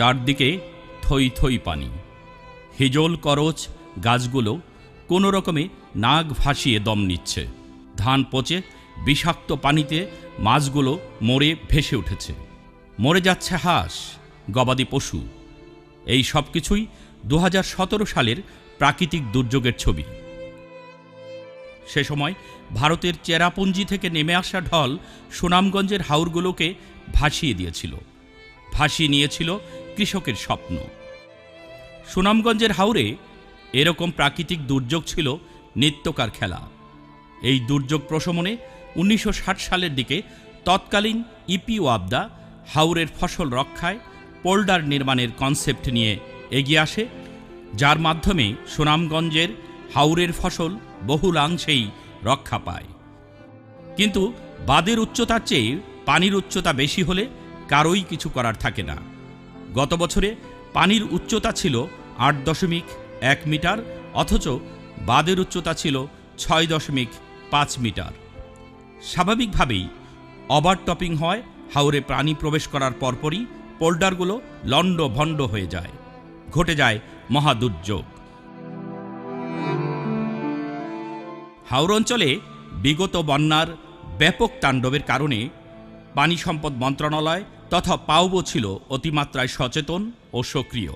চারদিকে থই থই পানি। হিজল করচ গাছগুলো কোনো রকমে নাক ভাসিয়ে দম নিচ্ছে। ধান পচে বিষাক্ত পানিতে মাছগুলো মরে ভেসে উঠেছে। মরে যাচ্ছে হাঁস, গবাদি পশু। এই সব কিছুই দু হাজার সতেরো সালের প্রাকৃতিক দুর্যোগের ছবি। সে সময় ভারতের চেরাপুঞ্জি থেকে নেমে আসা ঢল সুনামগঞ্জের হাওরগুলোকে ভাসিয়ে দিয়েছিল। ভাসিয়ে নিয়েছিল কৃষকের স্বপ্ন। সুনামগঞ্জের হাওরে এরকম প্রাকৃতিক দুর্যোগ ছিল নিত্যকার খেলা এই দুর্যোগ প্রশমনে উনিশশো ষাট সালের দিকে তৎকালীন ইপি ওয়াবদা হাওরের ফসল রক্ষায় পোল্ডার নির্মাণের কনসেপ্ট নিয়ে এগিয়ে আসে, যার মাধ্যমে সুনামগঞ্জের হাওরের ফসল বহুলাংশেই রক্ষা পায়। কিন্তু বাদের উচ্চতার চেয়ে পানির উচ্চতা বেশি হলে কারোই কিছু করার থাকে না। গত বছরে পানির উচ্চতা ছিল আট দশমিক এক মিটার, অথচ বাদের উচ্চতা ছিল ছয় দশমিক পাঁচ মিটার। স্বাভাবিকভাবেই ওভারটপিং হয়, হাওরে প্রাণী প্রবেশ করার পরপরই পোল্ডারগুলো লণ্ড ভণ্ড হয়ে যায়, ঘটে যায় মহাদুর্যোগ। হাওর অঞ্চলে বিগত বন্যার ব্যাপক তাণ্ডবের কারণে পানি সম্পদ মন্ত্রণালয় তথা পাউবো ছিল অতিমাত্রায় সচেতন ও সক্রিয়।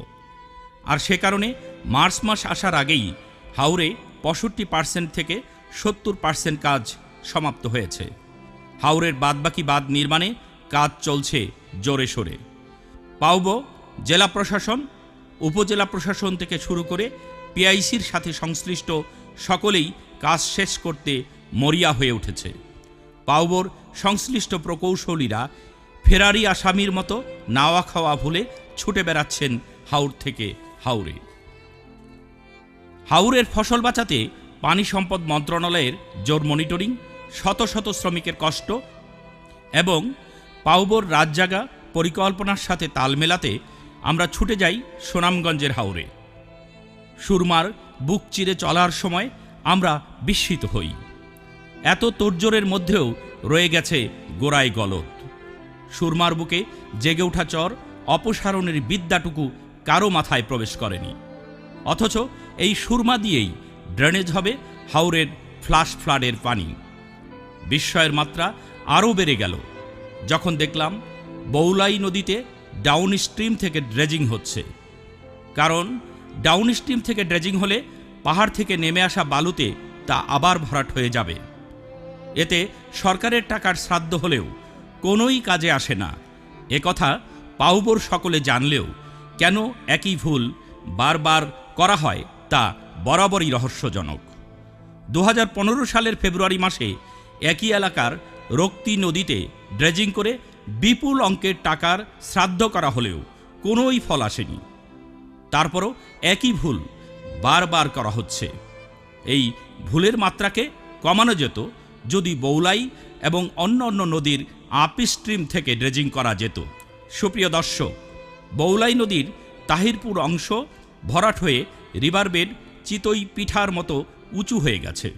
আর সে কারণে মার্চ মাস আসার আগেই হাওরে পঁয়ষট্টি পার্সেন্ট থেকে সত্তর পার্সেন্ট কাজ সমাপ্ত হয়েছে। হাওরের বাদবাকি বাঁধ নির্মাণে কাজ চলছে জোরে সোরে। পাউবো জেলা প্রশাসন, উপজেলা প্রশাসন থেকে শুরু করে পিআইসির সাথে সংশ্লিষ্ট সকলেই কাজ শেষ করতে মরিয়া হয়ে উঠেছে। পাউবোর সংশ্লিষ্ট প্রকৌশলীরা ফেরারি আসামির মতো নাওয়া খাওয়া ভুলে ছুটে বেড়াচ্ছেন হাওর থেকে হাওরে হাওরের ফসল বাঁচাতে পানি সম্পদ মন্ত্রণালয়ের জোর মনিটরিং, শত শত শ্রমিকের কষ্ট এবং পাউবোর রাতজাগা পরিকল্পনার সাথে তাল মেলাতে আমরা ছুটে যাই সুনামগঞ্জের হাওরে সুরমার বুক চিরে চলার সময় আমরা বিস্মিত হই। এত তোড়জোড়ের মধ্যেও রয়ে গেছে গোড়ায় গলদ সুরমার বুকে জেগে ওঠা চর অপসারণের বিদ্যাটুকু কারও মাথায় প্রবেশ করেনি। অথচ এই সুরমা দিয়েই ড্রেনেজ হবে হাওরের ফ্লাশ ফ্লাডের পানি। বিস্ময়ের মাত্রা আরও বেড়ে গেল। যখন দেখলাম বৌলাই নদীতে ডাউন স্ট্রিম থেকে ড্রেজিং হচ্ছে। কারণ ডাউন স্ট্রিম থেকে ড্রেজিং হলে পাহাড় থেকে নেমে আসা বালুতে তা আবার ভরাট হয়ে যাবে। এতে সরকারের টাকার শ্রাদ্ধ হলেও কোনোই কাজে আসে না। একথা পাউবোর সকলে জানলেও কেন একই ভুল বারবার করা হয় তা বরাবরই রহস্যজনক। দু হাজার পনেরো সালের ফেব্রুয়ারি মাসে একই এলাকার রক্তি নদীতে ড্রেজিং করে বিপুল অঙ্কের টাকার শ্রাদ্ধ করা হলেও কোনোই ফল আসেনি। তারপরও একই ভুল বারবার করা হচ্ছে। এই ভুলের মাত্রাকে কমানো যেত যদি বৌলাই এবং অন্য অন্য নদীর আপস্ট্রিম থেকে ড্রেজিং করা যেত। সুপ্রিয় দর্শক বৌলাই নদীর তাহিরপুর অংশ ভরাট হয়ে রিভারবেড চিতই পিঠার মতো উঁচু হয়ে গেছে।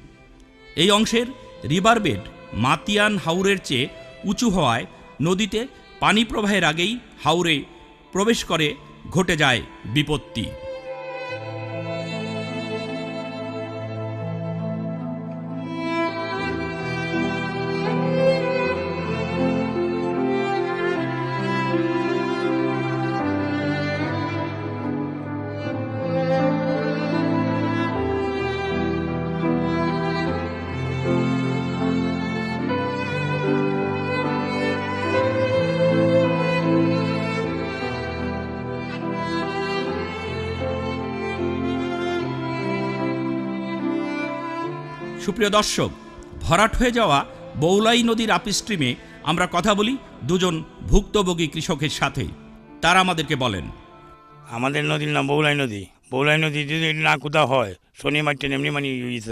এই অংশের রিভারবেড মাতিয়ান হাওরের চেয়ে উঁচু হওয়ায় নদীতে পানি প্রবাহের আগেই হাওরে প্রবেশ করে ঘটে যায় বিপত্তি। সুপ্রিয় দর্শক, ভরাট হয়ে যাওয়া বৌলাই নদীর আপস্ট্রিমে আমরা কথা বলি দুজন ভুক্তভোগী কৃষকের সাথে তারা আমাদেরকে বলেন। আমাদের নদীর নাম বৌলাই নদী। বৌলাই নদী যদি না কোথাও হয় শনি মাঠটা এমনি মানে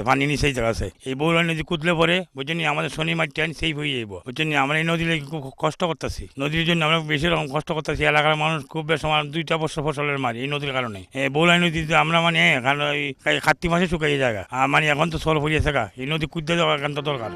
পানি নিয়ে সেই আছে এই বৌরা নদী কুতলে পরে ওই নি, আমাদের শনি মাঠটা সেই হয়ে যাইব। ওই জন্য আমরা এই নদীর খুব কষ্ট করতেছি। নদীর জন্য আমরা বেশি রকম কষ্ট করতেছি। এলাকার মানুষ খুব বেশ আমার দুইটা বছর ফসলের মারি এই নদীর কারণে। এই বৌলাই নদীতে আমরা মানে কারণ এই কার্তিক মাসে শুকাই জায়গা আর মানে এখন তো সল হয়ে থাকা এই নদী কুদতে যাওয়া একান্ত দরকার।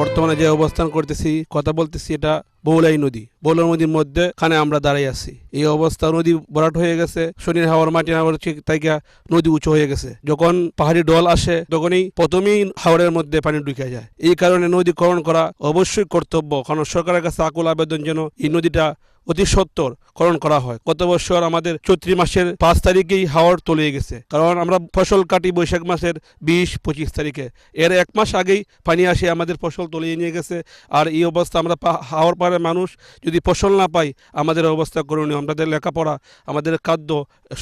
বর্তমানে যে অবস্থান করতেছি, কথা বলতেছি এটা বৌলাই নদী। বৌলাই নদীর মধ্যে খানে আমরা দাঁড়াই আছি। এই অবস্থা নদী বরাট হয়ে গেছে, শনির হাওয়ার মাটি হাওয়ার তাইকা নদী উঁচু হয়ে গেছে। যখন পাহাড়ি ডল আসে, তখনই প্রথমেই হাওড়ের মধ্যে পানি ঢুকে যায়। এই কারণে নদীকরণ করা অবশ্যই কর্তব্য, কারণ সরকারের কাছে আকুল আবেদন যেন এই নদীটা অতি সত্তর করণ করা হয়। গত বছর আমাদের চৈত্রি মাসের পাঁচ তারিখেই হাওড় তলিয়ে গেছে। কারণ আমরা ফসল কাটি বৈশাখ মাসের বিশ, পঁচিশ তারিখে। এর এক মাস আগেই পানি আসে, আমাদের ফসল তলিয়ে নিয়ে গেছে। আর এই অবস্থা আমরা হাওড় পাড়ের মানুষ যদি ফসল না পাই, আমাদের অবস্থা করণীয়। আমাদের লেখাপড়া, আমাদের খাদ্য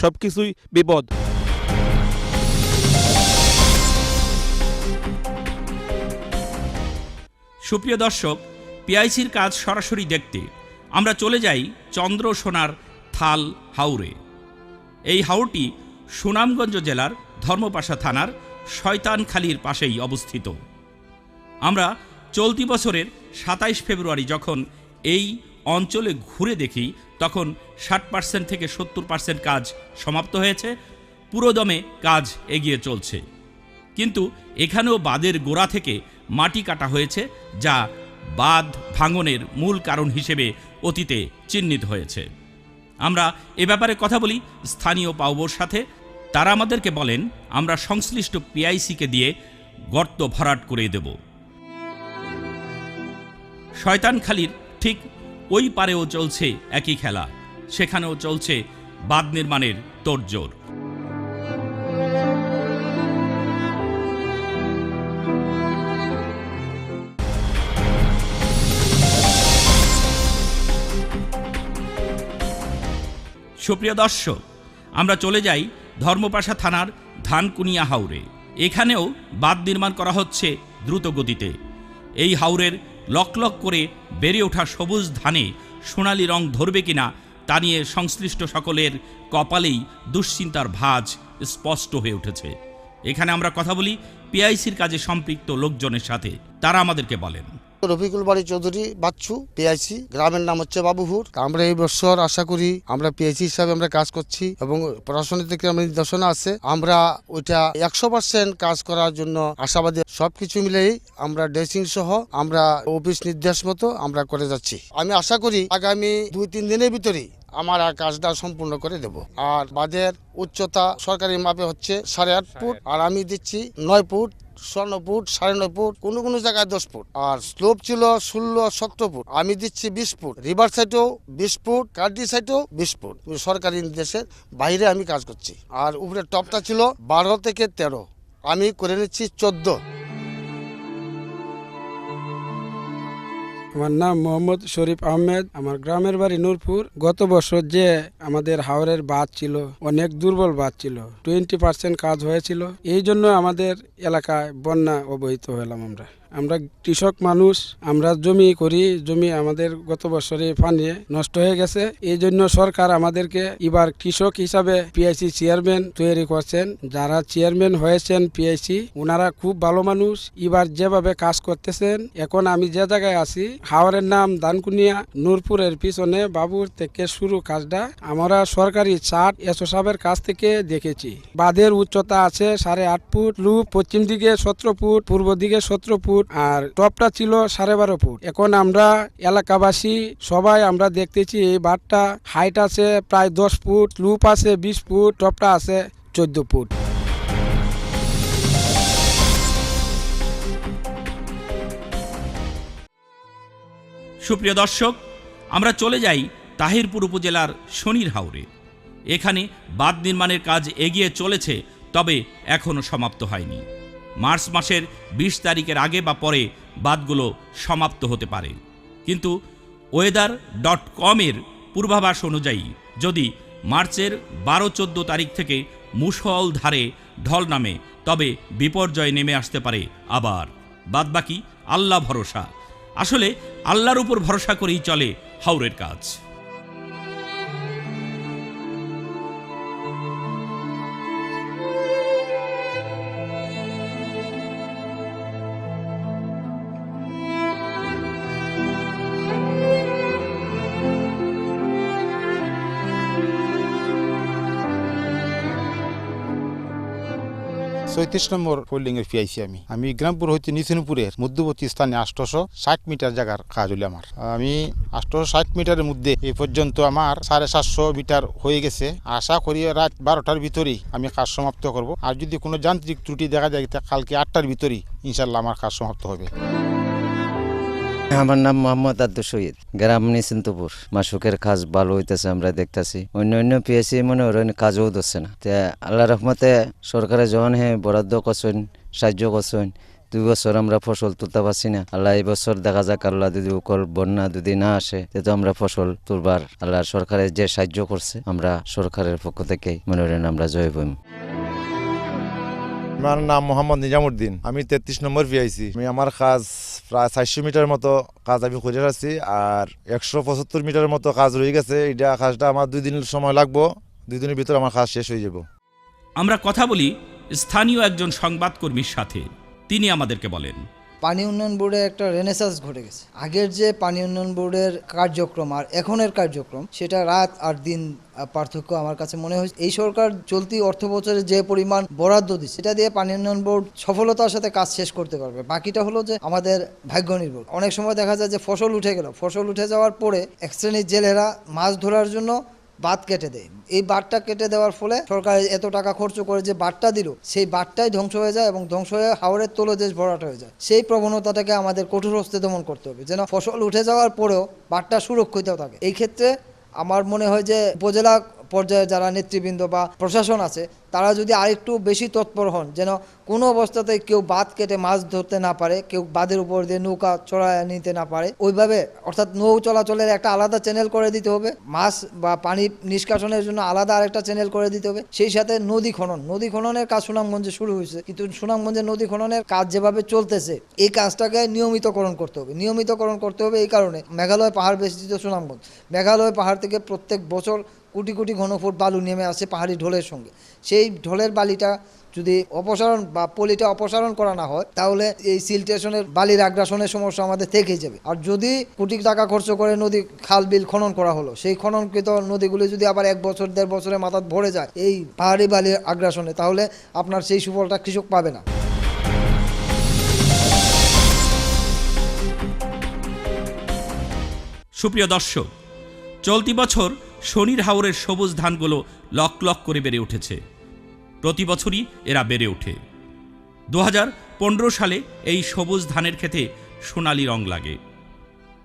সব কিছুই বিপদ। সুপ্রিয় দর্শক, পিআইসির কাজ সরাসরি দেখতে আমরা চলে যাই চন্দ্র সোনার থাল হাওরে। এই হাওরটি সুনামগঞ্জ জেলার ধর্মপাশা থানার শয়তানখালির পাশেই অবস্থিত। আমরা চলতি বছরের সাতাইশ ফেব্রুয়ারি যখন এই অঞ্চলে ঘুরে দেখি, তখন ষাট পার্সেন্ট থেকে সত্তর পার্সেন্ট কাজ সমাপ্ত হয়েছে, পুরোদমে কাজ এগিয়ে চলছে। কিন্তু এখানেও বাঁধের গোড়া থেকে মাটি কাটা হয়েছে, যা বাঁধ ভাঙনের মূল কারণ হিসেবে অতীতে চিহ্নিত হয়েছে। আমরা এ ব্যাপারে কথা বলি স্থানীয় পাউবোর সাথে। তারা আমাদেরকে বলেন, আমরা সংশ্লিষ্ট পিআইসিকে দিয়ে গর্ত ভরাট করে দেব। শয়তানখালির ঠিক ওই পারেও চলছে একই খেলা। সেখানেও চলছে বাঁধ নির্মাণের তোড়জোড়। সুপ্রিয় দর্শক, আমরা চলে যাই ধর্মপাশা থানার ধানকুনিয়া হাওরে। এখানেও বাঁধ নির্মাণ করা হচ্ছে দ্রুত গতিতে এই হাওরের লক লক করে বেড়ে ওঠা সবুজ ধানে সোনালি রং ধরবে কিনা তা নিয়ে সংশ্লিষ্ট সকলের কপালেই দুশ্চিন্তার ভাঁজ স্পষ্ট হয়ে উঠেছে। এখানে আমরা কথা বলি পিআইসির কাজে সম্পৃক্ত লোকজনের সাথে। তারা আমাদেরকে বলেন। রফিকুল বাড়ি চৌধুরী, বাচ্চু পিআইসি গ্রামের নাম হচ্ছে বাবুহুর। আমরা এই বছর আশা করি আমরা পিআইসি হিসাবে আমরা কাজ করছি এবং প্রশাসনের থেকে আমাদের নির্দেশনা আছে। আমরা ওইটা একশো পার্সেন্ট কাজ করার জন্য আশাবাদী। সবকিছু মিলেই আমরা ড্রেসিং সহ আমরা অফিস নির্দেশ মতো আমরা করে যাচ্ছি। আমি আশা করি আগামী দুই তিন দিনের ভিতরেই আমার কাজটা সম্পূর্ণ করে দেব। আর বাঁধের উচ্চতা সরকারি মাপে হচ্ছে সাড়ে আট ফুট। আর আমি দিচ্ছি নয় ফুট, স্বর্ণ ফুট, সাড়ে নয় ফুট, কোনো কোনো জায়গায় দশ ফুট। আর স্লোপ ছিল ষোলো, সতেরো ফুট। আমি দিচ্ছি বিশ ফুট। রিভার সাইডেও বিশ ফুট, কার্ডি সাইডেও বিশ ফুট। সরকারি নির্দেশের বাইরে আমি কাজ করছি। আর উপরে টপটা ছিল বারো থেকে তেরো। আমি করে নিচ্ছি চোদ্দ। আমার নাম মোহাম্মদ শরীফ আহমেদ। আমার গ্রামের বাড়ি নূরপুর। গত বছর যে আমাদের হাওরের বাঁধ ছিল, অনেক দুর্বল বাঁধ ছিল। টোয়েন্টি পার্সেন্ট কাজ হয়েছিল। এই জন্য আমাদের এলাকায় বন্যা অবহিত হলাম আমরা। আমরা কৃষক মানুষ, আমরা জমি করি, জমি আমাদের গত বছরে পানি নষ্ট হয়ে গেছে। এই জন্য সরকার আমাদেরকে এবার কৃষক হিসাবে পিআইসি চেয়ারম্যান তৈরি করছেন। যারা চেয়ারম্যান হয়েছেন পিআইসি ওনারা খুব ভালো মানুষ। এবার যেভাবে কাজ করতেছেন, এখন আমি যে জায়গায় আছি, হাওরের নাম দানকুনিয়া, নূরপুরের পিছনে বাবুর থেকে শুরু কাজটা আমরা সরকারি চাট এসো সাহেবের কাছ থেকে দেখেছি। বাঁধের উচ্চতা আছে সাড়ে আট ফুট লুপ পশ্চিম দিকে সতেরো ফুট, পূর্ব দিকে সতেরো ফুট। আর টপটা ছিল সাড়ে বারো ফুট। এখন আমরা এলাকাবাসী সবাই আমরা দেখতেছি এই বাঁধটা হাইট আছে প্রায় দশ ফুট লুপ আছে বিশ ফুট, টপটা আছে চোদ্দ ফুট। সুপ্রিয় দর্শক, আমরা চলে যাই তাহিরপুর উপজেলার শনির হাওরে। এখানে বাঁধ নির্মাণের কাজ এগিয়ে চলেছে, তবে এখনও সমাপ্ত হয়নি। মার্চ মাসের বিশ তারিখের আগে বা পরে বাদগুলো সমাপ্ত হতে পারে। কিন্তু ওয়েদার ডট কমের পূর্বাভাস অনুযায়ী যদি মার্চের বারো চোদ্দ তারিখ থেকে মুসল ধারে ঢল নামে, তবে বিপর্যয় নেমে আসতে পারে আবার। বাদবাকি আল্লাহ ভরসা। আসলে আল্লাহর উপর ভরসা করেই চলে হাওরের কাজ। ছয়ত্রিশ নম্বর ফোল্ডিং এর পিআইসি আমি। আমি গ্রামপুর হইতে নিচেনপুরের মধ্যবর্তী স্থানে আষ্টশো ষাট মিটার জায়গার কাজ হলো আমার। আমি আষ্টশো ষাট মিটারের মধ্যে এই পর্যন্ত আমার সাড়ে সাতশো মিটার হয়ে গেছে। আশা করি রাত বারোটার ভিতরেই আমি কাজ সমাপ্ত করব। আর যদি কোনো যান্ত্রিক ত্রুটি দেখা যায় কালকে আটটার ভিতরেই ইনশাল্লাহ আমার কাজ সমাপ্ত হবে। আমার নাম মোহাম্মদ আব্দুল শহীদ গ্রাম নিশ্চিন্তপুর মাসুকের কাজ ভালো হইতেছে, আমরা দেখতাছি। অন্য অন্য পিএসসি মনে করেন কাজও ধরছে না। তে আল্লাহ রহমতে সরকারে যখন হে বরাদ্দ করছেন, সাহায্য করছেন, দুই বছর আমরা ফসল তুলতে পারছি না। আল্লাহ এই বছর দেখা যাক আল্লাহ যদি উকল বন্যা যদি না আসে, তো আমরা ফসল তুলবার আল্লাহ সরকারের যে সাহায্য করছে, আমরা সরকারের পক্ষ থেকে মনে করেন আমরা জয় বইম আমার নাম মোহাম্মদ নিজামুদ্দিন। আমি তেত্রিশ নম্বর পিআইসি। আমি আমার কাজ প্রায় চারশো মিটার মতো কাজ আমি করে রাখছি আর একশো পঁচাত্তর মিটার মতো কাজ রয়ে গেছে। এটা কাজটা আমার দুই দিনের সময় লাগবো দুই দিনের ভিতরে আমার কাজ শেষ হয়ে যাব। আমরা কথা বলি স্থানীয় একজন সংবাদকর্মীর সাথে। তিনি আমাদেরকে বলেন পানি উন্নয়ন বোর্ডে একটা রেনেসাস ঘটে গেছে। আগের যে পানি উন্নয়ন বোর্ডের কার্যক্রম আর এখনের কার্যক্রম সেটা রাত আর দিন পার্থক্য আমার কাছে মনে হয়। এই সরকার চলতি অর্থ বছরে যে পরিমাণ বরাদ্দ দিচ্ছে, সেটা দিয়ে পানি উন্নয়ন বোর্ড সফলতার সাথে কাজ শেষ করতে পারবে। বাকিটা হলো যে আমাদের ভাগ্য নির্ভর। অনেক সময় দেখা যায় যে ফসল উঠে গেল। ফসল উঠে যাওয়ার পরে এক শ্রেণির জেলেরা মাছ ধরার জন্য বাদ কেটে দেয়। এই বাটটা কেটে দেওয়ার ফলে সরকার এত টাকা খরচ করে যে বাটটা দিল, সেই বাটটাই ধ্বংস হয়ে যায় এবং ধ্বংস হয়ে হাওড়ের তলদেশ ভরাট হয়ে যায়। সেই প্রবণতাটাকে আমাদের কঠোর হস্তে দমন করতে হবে। যেন ফসল উঠে যাওয়ার পরেও বাটটা সুরক্ষিত থাকে। এই ক্ষেত্রে আমার মনে হয় যে উপজেলা পর্যায়ে যারা নেতৃবৃন্দ বা প্রশাসন আছে, তারা যদি আরেকটু বেশি তৎপর হন, যেন কোনো অবস্থাতে কেউ বাঁধ কেটে মাছ ধরতে না পারে, কেউ বাঁধের উপর দিয়ে নৌকা চড়ায় নিতে না পারে, ওইভাবে অর্থাৎ নৌ চলাচলের একটা আলাদা চ্যানেল করে দিতে হবে, মাছ বা পানি নিষ্কাশনের জন্য আলাদা আরেকটা চ্যানেল করে দিতে হবে, সেই সাথে নদী খনন। নদী খননের কাজ সুনামগঞ্জে শুরু হয়েছে, কিন্তু সুনামগঞ্জে নদী খননের কাজ যেভাবে চলতেছে, এই কাজটাকে নিয়মিতকরণ করতে হবে। নিয়মিতকরণ করতে হবে এই কারণে মেঘালয় পাহাড় বেষ্টিত সুনামগঞ্জ। মেঘালয় পাহাড় থেকে প্রত্যেক বছর কোটি কোটি ঘনফুট বালু নেমে আসে পাহাড়ি ঢোলের সঙ্গে। সেই ঢোলের বালিটা যদি অপসারণ বা পলিটা অপসারণ করা না হয়, তাহলে এই সিল স্টেশনের বালির আগ্রাসনের সমস্যা আমাদের থেকেই যাবে। আর যদি কোটি টাকা খরচ করে নদী খাল বিল খনন করা হলো, সেই খননকৃত নদীগুলি যদি আবার এক বছর, দেড় বছরের মাথা ভরে যায় এই পাহাড়ি বালির আগ্রাসনে, তাহলে আপনার সেই সুফলটা কৃষক পাবে না। সুপ্রিয় দর্শক, চলতি বছর শনির হাওরের সবুজ ধানগুলো লক লক করে বেড়ে উঠেছে। প্রতি বছরই এরা বেড়ে ওঠে। দু সালে এই সবুজ ধানের ক্ষেতে সোনালি রং লাগে।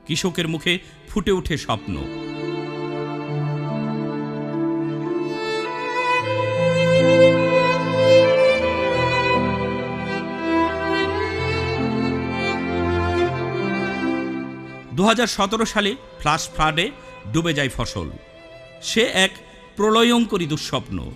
কৃষকের মুখে ফুটে ওঠে স্বপ্ন। দু হাজার সতেরো সালে ফ্লাশ ফ্লাডে ডুবে যায় ফসল। সে এক প্রলয়ঙ্করী দুঃস্বপ্ন।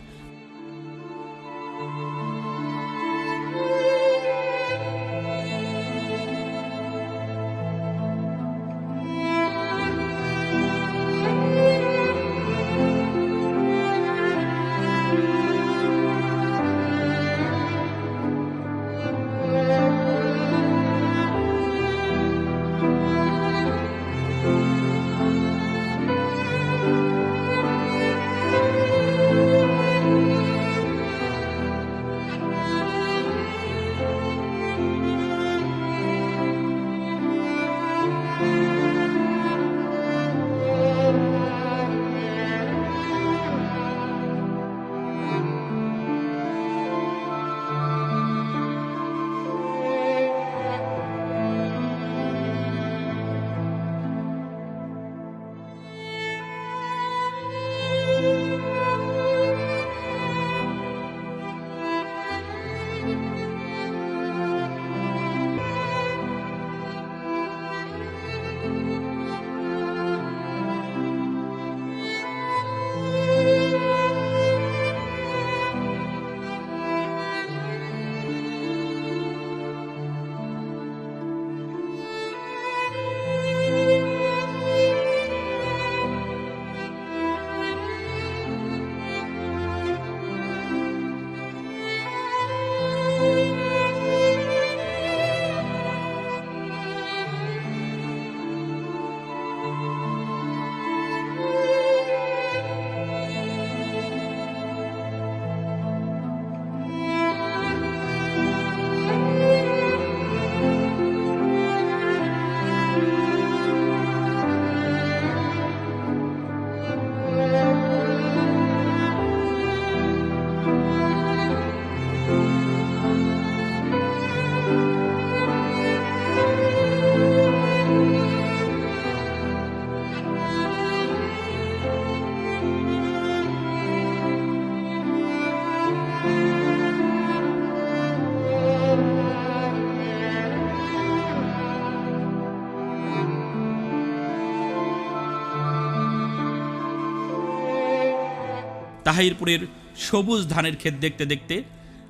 তাহিরপুরের সবুজ ধানের ক্ষেত দেখতে দেখতে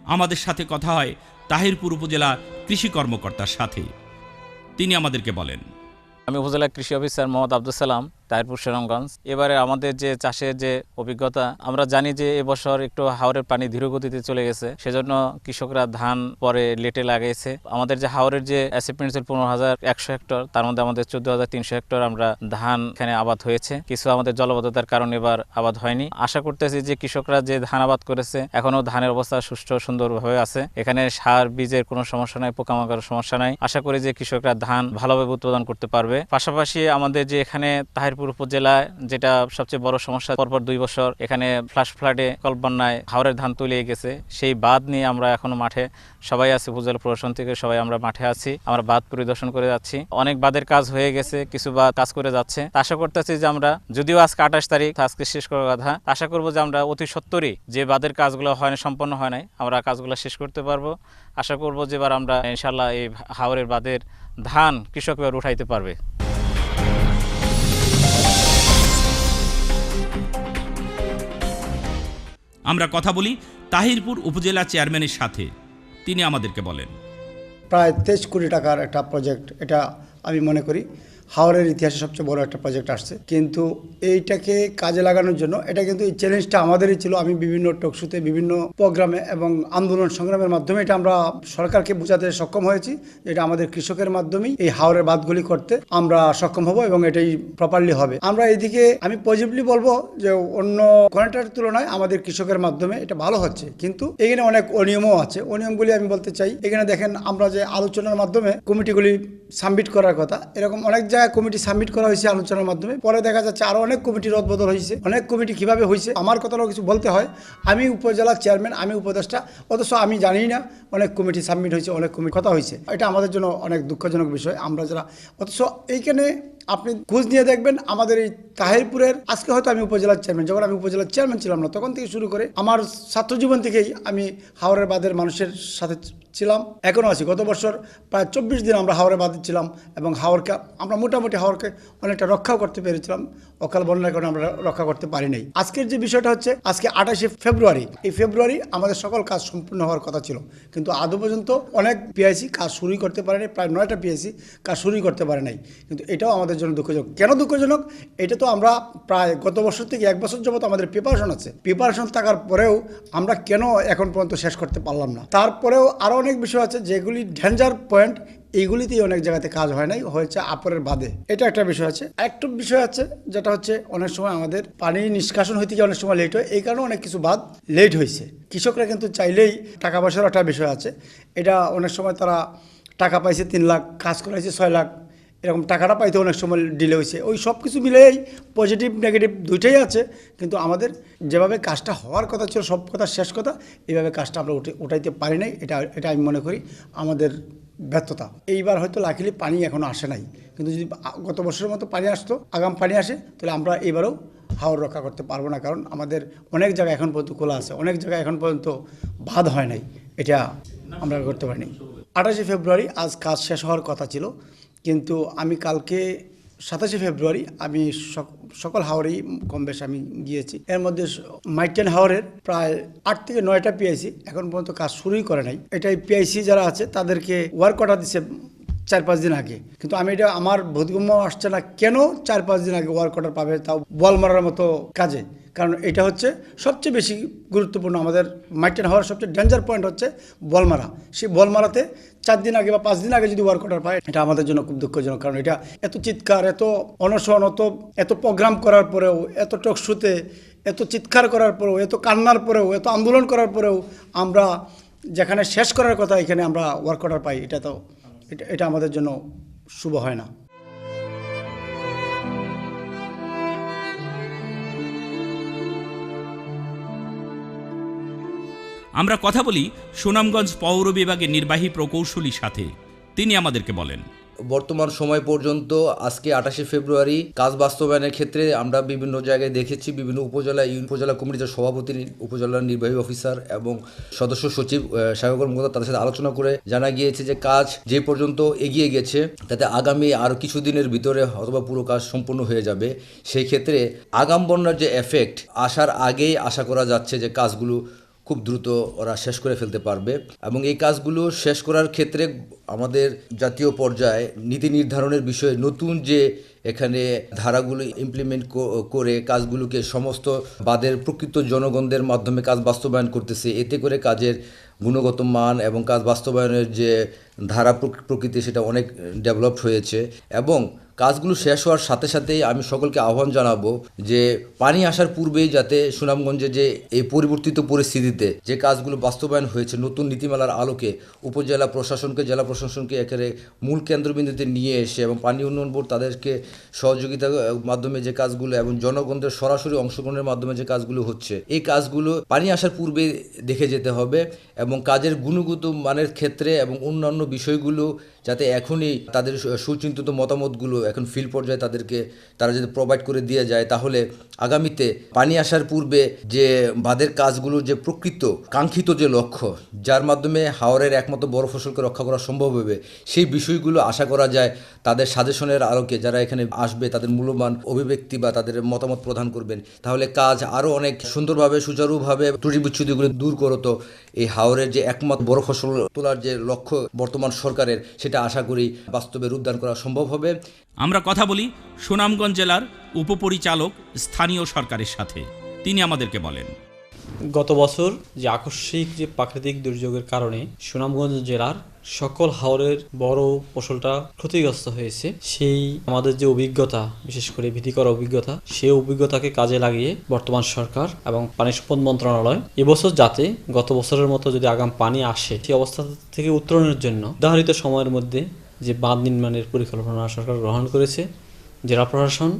আমাদের সাথে কথা হয় তাহিরপুর উপজেলা কৃষি কর্মকর্তার সাথে। তিনি আমাদেরকে বলেন। আমি উপজেলা কৃষি অফিসার মোহাম্মদ আব্দুল সালাম। তাহিরপুর সেরামগঞ্জ এবারে আমাদের যে চাষের যে অভিজ্ঞতা, আমরা জানি যে এবছর একটু হাওরের পানি ধীর গতিতে চলে গেছে, সেজন্য কৃষকরা ধান পরে লেটে লাগাইছে। আমাদের যে হাওরের যে অ্যাসিপমেন্ট ছিল পনেরো হাজার একশো হেক্টর, তার মধ্যে আমাদের চোদ্দ হাজার তিনশো হেক্টর আমরা ধান এখানে আবাদ হয়েছে। কিছু আমাদের জলবদ্ধতার কারণে এবার আবাদ হয়নি। আশা করতেছি যে কৃষকরা যে ধান আবাদ করেছে, এখনও ধানের অবস্থা সুষ্ঠু সুন্দরভাবে আছে। এখানে সার বীজের কোনো সমস্যা নাই, পোকামাকড়ের সমস্যা নাই। আশা করি যে কৃষকরা ধান ভালোভাবে উৎপাদন করতে পারবে। পাশাপাশি আমাদের যে এখানে তাহিরপুর উপজেলায়, যেটা সবচেয়ে বড় সমস্যা, পরপর দুই বছর এখানে ফ্লাশ ফ্লাডে কলবন্যায় হাওরের ধান তলিয়ে গেছে। সেই বাঁধ নিয়ে আমরা এখনও মাঠে সবাই আছি উপজেলা প্রশাসন থেকে সবাই আমরা মাঠে আছি, আমরা বাঁধ পরিদর্শন করে যাচ্ছি। অনেক বাঁধের কাজ হয়ে গেছে, কিছু বাঁধ কাজ করে যাচ্ছে। আশা করতেছি যে আমরা, যদিও আজকে আঠাশ তারিখ আজকে শেষ করার কথা, আশা করব যে আমরা অতি সত্তরই যে বাঁধের কাজগুলো হয় না, সম্পন্ন হয় নাই, আমরা কাজগুলো শেষ করতে পারব। আশা করব যে এবার আমরা ইনশাল্লাহ এই হাওরের বাঁধের ধান কৃষক এবার উঠাইতে পারবে। আমরা কথা বলি তাহিরপুর উপজেলা চেয়ারম্যানের সাথে। তিনি আমাদেরকে বলেন। প্রায় তেইশ কোটি টাকার একটা প্রজেক্ট এটা আমি মনে করি। হাওড়ের ইতিহাসে সবচেয়ে বড় একটা প্রজেক্ট আসছে। কিন্তু এইটাকে কাজে লাগানোর জন্য এটা কিন্তু এই চ্যালেঞ্জটা আমাদেরই ছিল। আমি বিভিন্ন টকশুতে বিভিন্ন প্রোগ্রামে এবং আন্দোলন সংগ্রামের মাধ্যমে এটা আমরা সরকারকে বোঝাতে সক্ষম হয়েছি এটা আমাদের কৃষকের মাধ্যমেই এই হাওড়ের বাদগুলি করতে আমরা সক্ষম হব এবং এটাই প্রপারলি হবে। আমরা এদিকে আমি পজিটিভলি বলব যে অন্য কোনটার তুলনায় আমাদের কৃষকের মাধ্যমে এটা ভালো হচ্ছে। কিন্তু এখানে অনেক অনিয়মও আছে। অনিয়মগুলি আমি বলতে চাই, এখানে দেখেন আমরা যে আলোচনার মাধ্যমে কমিটিগুলি সাবমিট করার কথা। এরকম অনেক জায়গায় কমিটি সাবমিট করা হয়েছে আলোচনার মাধ্যমে। পরে দেখা যাচ্ছে আরও অনেক কমিটি রদবদল হয়েছে। অনেক কমিটি কীভাবে হয়েছে, আমার কথাটাও কিছু বলতে হয়। আমি উপজেলার চেয়ারম্যান আমি উপদেষ্টা, অথচ আমি জানি না অনেক কমিটি সাবমিট হয়েছে, অনেক কমিটি কথা হয়েছে। এটা আমাদের জন্য অনেক দুঃখজনক বিষয়। আমরা যারা, অথচ এইখানে আপনি খোঁজ নিয়ে দেখবেন আমাদের এই তাহিরপুরের, আজকে হয়তো আমি উপজেলার চেয়ারম্যান যখন আমি উপজেলার চেয়ারম্যান ছিলাম না, তখন থেকে শুরু করে আমার ছাত্র জীবন থেকেই আমি হাওড়ের বাদের মানুষের সাথে ছিলাম। এখনও আছি। গত বছর প্রায় চব্বিশ দিন আমরা হাওড়ে বাদে ছিলাম এবং হাওড়কে আমরা মোটামুটি হাওড়কে অনেকটা রক্ষাও করতে পেরেছিলাম। অকাল বন্যার কারণে আমরা রক্ষা করতে পারি নাই। আজকের যে বিষয়টা হচ্ছে, আজকে আঠাশে ফেব্রুয়ারি। এই ফেব্রুয়ারি আমাদের সকল কাজ সম্পূর্ণ হওয়ার কথা ছিল। কিন্তু আদৌ পর্যন্ত অনেক পিআইসি কাজ শুরুই করতে পারেনি, প্রায় নয়টা পিআইসি কাজ শুরুই করতে পারে নাই। কিন্তু এটাও আমাদের জন্য দুঃখজনক। কেন দুঃখজনক? এটা তো আমরা প্রায় গত বছর থেকে এক বছর যাবত আমাদের প্রিপারেশন আছে। প্রিপারেশন থাকার পরেও আমরা কেন এখন পর্যন্ত শেষ করতে পারলাম না? তারপরেও আরও অনেক বিষয় আছে যেগুলি ডেঞ্জার পয়েন্ট এইগুলিতেই অনেক জায়গাতে কাজ হয় নাই, হয়েছে আপরের বাদে। এটা একটা বিষয় আছে। একটা বিষয় আছে, যেটা হচ্ছে অনেক সময় আমাদের পানি নিষ্কাশন হইতে গিয়ে অনেক সময় লেট হয়। এই কারণে অনেক কিছু বাদ লেট হয়েছে। কৃষকরা কিন্তু চাইলেই টাকা পয়সার একটা বিষয় আছে। এটা অনেক সময় তারা টাকা পাইছে তিন লাখ, কাজ করাইছে ছয় লাখ এরকম টাকাটা পাইতে অনেক সময় ডিলে হয়েছে। ওই সব কিছু মিলেই পজিটিভ নেগেটিভ দুইটাই আছে। কিন্তু আমাদের যেভাবে কাজটা হওয়ার কথা ছিল, সব কথা শেষ কথা, এইভাবে কাজটা আমরা উঠে, উঠাইতে পারি নাই। এটা এটা আমি মনে করি আমাদের ব্যর্থতা। এইবার হয়তো লাকিলি পানি এখনও আসে নাই। কিন্তু যদি গত বছরের মতো পানি আসতো, আগাম পানি আসে, তাহলে আমরা এবারেও হাওড় রক্ষা করতে পারব না। কারণ আমাদের অনেক জায়গায় এখন পর্যন্ত খোলা আছে। অনেক জায়গায় এখন পর্যন্ত বাদ হয় নাই। এটা আমরা করতে পারিনি। আঠাশে ফেব্রুয়ারি আজ কাজ শেষ হওয়ার কথা ছিল। কিন্তু আমি কালকে সাতাশে ফেব্রুয়ারি আমি সক- সকল হাওরেই কম বেশ আমি গিয়েছি। এর মধ্যে মাইটেন হাওড়ের প্রায় আট থেকে নয়টা পিআইসি এখন পর্যন্ত কাজ শুরুই করে নাই। এটাই পিআইসি যারা আছে তাদেরকে ওয়ার্ক অর্ডার দিচ্ছে চার পাঁচ দিন আগে। কিন্তু আমি এটা, আমার বোধগম্য আসছে না কেন চার পাঁচ দিন আগে ওয়ার্ক অর্ডার পাবে তাও বল মারার মতো কাজে। কারণ এটা হচ্ছে সবচেয়ে বেশি গুরুত্বপূর্ণ আমাদের মাইটেন হওয়ার সবচেয়ে ডেঞ্জার পয়েন্ট হচ্ছে বলমারা। সেই বলমারাতে চার দিন আগে বা পাঁচ দিন আগে যদি ওয়ার্ক অর্ডার পায়, এটা আমাদের জন্য খুব দুঃখজনক। কারণ এটা এত চিৎকার, এত অনশন এত এত প্রোগ্রাম করার পরেও, এত টকশুতে, এত চিৎকার করার পরেও, এত কান্নার পরেও, এত আন্দোলন করার পরেও আমরা যেখানে শেষ করার কথা এখানে আমরা ওয়ার্ক অর্ডার পাই, এটা তো এটা আমাদের জন্য শুভ হয় না। আমরা কথা বলি সুনামগঞ্জ পৌর বিভাগের নির্বাহী প্রকৌশলীর সাথে। তিনি আমাদেরকে বলেন। বর্তমান সময় পর্যন্ত আজকে আঠাশে ফেব্রুয়ারি কাজ বাস্তবায়নের ক্ষেত্রে আমরা বিভিন্ন জায়গায় দেখেছি, বিভিন্ন উপজেলা উপজেলা কমিটির সভাপতি, উপজেলা নির্বাহী অফিসার এবং সদস্য সচিব সাহেব কর্মকর্তা তাদের সাথে আলোচনা করে জানা গিয়েছে যে কাজ যে পর্যন্ত এগিয়ে গেছে, তাতে আগামী আরও কিছুদিনের ভিতরে অথবা পুরো কাজ সম্পূর্ণ হয়ে যাবে। সেই ক্ষেত্রে আগাম বন্যার যে এফেক্ট আসার আগেই আশা করা যাচ্ছে যে কাজগুলো খুব দ্রুত ওরা শেষ করে ফেলতে পারবে এবং এই কাজগুলো শেষ করার ক্ষেত্রে আমাদের জাতীয় পর্যায়ে নীতি নির্ধারণের বিষয়ে নতুন যে এখানে ধারাগুলো ইমপ্লিমেন্ট করে কাজগুলোকে সমস্ত বাদের প্রকৃত জনগণদের মাধ্যমে কাজ বাস্তবায়ন করতেছে, এতে করে কাজের গুণগত মান এবং কাজ বাস্তবায়নের যে ধারা প্রক- প্রকৃতি সেটা অনেক ডেভেলপড হয়েছে এবং কাজগুলো শেষ হওয়ার সাথে সাথেই আমি সকলকে আহ্বান জানাব যে পানি আসার পূর্বেই যাতে সুনামগঞ্জে যে এই পরিবর্তিত পরিস্থিতিতে যে কাজগুলো বাস্তবায়ন হয়েছে, নতুন নীতিমালার আলোকে উপজেলা প্রশাসনকে, জেলা প্রশাসনকে একেবারে মূল কেন্দ্রবিন্দুতে নিয়ে এসে এবং পানি উন্নয়ন বোর্ড তাদেরকে সহযোগিতার মাধ্যমে যে কাজগুলো এবং জনগণদের সরাসরি অংশগ্রহণের মাধ্যমে যে কাজগুলো হচ্ছে, এই কাজগুলো পানি আসার পূর্বে দেখে যেতে হবে এবং কাজের গুণগত মানের ক্ষেত্রে এবং অন্যান্য বিষয়গুলো যাতে এখনই তাদের সুচিন্তিত মতামতগুলো এখন ফিল্ড পর্যায়ে তাদেরকে, তারা যদি প্রোভাইড করে দিয়ে যায়, তাহলে আগামীতে পানি আসার পূর্বে যে বাঁধের কাজগুলো যে প্রকৃত, কাঙ্ক্ষিত যে লক্ষ্য, যার মাধ্যমে হাওরের একমাত্র বড় ফসলকে রক্ষা করা সম্ভব হবে, সেই বিষয়গুলো আশা করা যায় তাদের সাজেশনের আলোকে যারা এখানে আসবে, তাদের মূল্যবান অভিব্যক্তি বা তাদের মতামত প্রদান করবেন, তাহলে কাজ আরও অনেক সুন্দরভাবে, সুচারুভাবে ত্রুটি বিচ্ছুতিগুলো দূর করতো এই হাওরের যে একমাত্র বড় ফসল তোলার যে লক্ষ্য বর্তমান সরকারের, সেটা আশা করি বাস্তবে রূপদান করা সম্ভব হবে। আমরা কথা বলি সুনামগঞ্জ জেলার উপপরিচালক স্থানীয় সরকারের সাথে। তিনি আমাদেরকে বলেন। গত বছর যে আকস্মিক যে প্রাকৃতিক দুর্যোগের কারণে সুনামগঞ্জ জেলার সকল হাওরের বড় ফসলটা ক্ষতিগ্রস্ত হয়েছে। সেই আমাদের যে অভিজ্ঞতা, বিশেষ করে ভীতিকর অভিজ্ঞতা, সেই অভিজ্ঞতাকে কাজে লাগিয়ে বর্তমান সরকার এবং পানি সম্পদ মন্ত্রণালয় এবছর যাতে গত বছরের মতো যদি আগাম পানি আসে, সেই অবস্থা থেকে উত্তরণের জন্য নির্ধারিত সময়ের মধ্যে যে বাঁধ নির্মাণের পরিকল্পনা সরকার গ্রহণ করেছে, জেলা প্রশাসন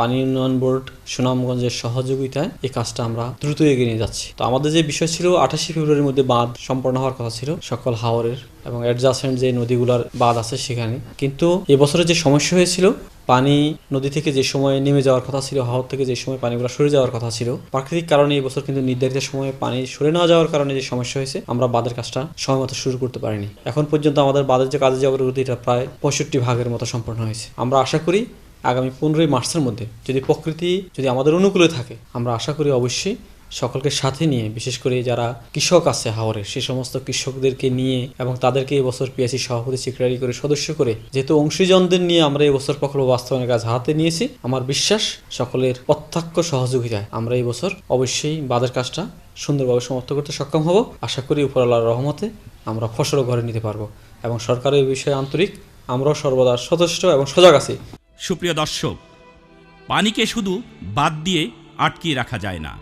পানি উন্নয়ন বোর্ড সুনামগঞ্জের সহযোগিতায় এই কাজটা আমরা দ্রুত এগিয়ে নিয়ে যাচ্ছি। তো আমাদের যে বিষয় ছিল, আঠাশে ফেব্রুয়ারির মধ্যে বাঁধ সম্পন্ন হওয়ার কথা ছিল, সকল হাওরের এবং অ্যাডজাসেন্ট যে নদীগুলোর বাঁধ আছে সেখানে। কিন্তু এবছরে যে সমস্যা হয়েছিল, পানি নদী থেকে যে সময় নেমে যাওয়ার কথা ছিল, হাওর থেকে যে সময় পানিগুলো সরে যাওয়ার কথা ছিল, প্রাকৃতিক কারণে এবছর কিন্তু নির্ধারিত সময়ে পানি সরে না যাওয়ার কারণে যে সমস্যা হয়েছে, আমরা বাঁধের কাজটা সময় মতো শুরু করতে পারিনি। এখন পর্যন্ত আমাদের বাঁধের যে কাজের যে অগ্রগতি, এটা প্রায় পঁয়ষট্টি ভাগের মতো সম্পন্ন হয়েছে। আমরা আশা করি আগামী পনেরোই মার্চের মধ্যে যদি প্রকৃতি যদি আমাদের অনুকূলে থাকে, আমরা আশা করি অবশ্যই সকলকে সাথে নিয়ে, বিশেষ করে যারা কৃষক আছে হাওরের সে সমস্ত কৃষকদেরকে নিয়ে এবং তাদেরকে এবছর পিএসসি সভাপতি সেক্রেটারি করে, সদস্য করে, যেহেতু অংশীজনদের নিয়ে আমরা এবছর প্রকল্প বাস্তবায়নের কাজ হাতে নিয়েছি, আমার বিশ্বাস সকলের প্রত্যক্ষ সহযোগিতায় আমরা এই বছর অবশ্যই বাদের কাজটা সুন্দরভাবে সমাপ্ত করতে সক্ষম হব। আশা করি উপরআল্লাহর রহমতে আমরা ফসলও ঘরে নিতে পারব এবং সরকারের বিষয়ে আন্তরিক, আমরাও সর্বদা সচেষ্ট এবং সজাগ আছি। সুপ্রিয় দর্শক, পানিকে শুধু বাদ দিয়ে আটকিয়ে রাখা যায় না।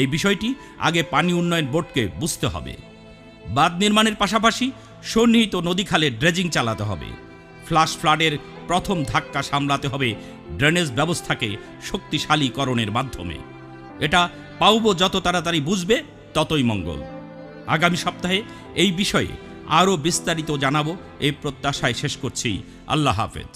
এই বিষয়টি আগে পানি উন্নয়ন বোর্ডকে বুঝতে হবে। বাঁধ নির্মাণের পাশাপাশি সন্নিহিত নদী খালে ড্রেজিং চালাতে হবে। ফ্লাশ ফ্লাডের প্রথম ধাক্কা সামলাতে হবে ড্রেনেজ ব্যবস্থাকে শক্তিশালীকরণের মাধ্যমে। এটা পাউবো যত তাড়াতাড়ি বুঝবে, ততই মঙ্গল। আগামী সপ্তাহে এই বিষয়ে আরও বিস্তারিত জানাব, এই প্রত্যাশায় শেষ করছি। আল্লাহ হাফেজ।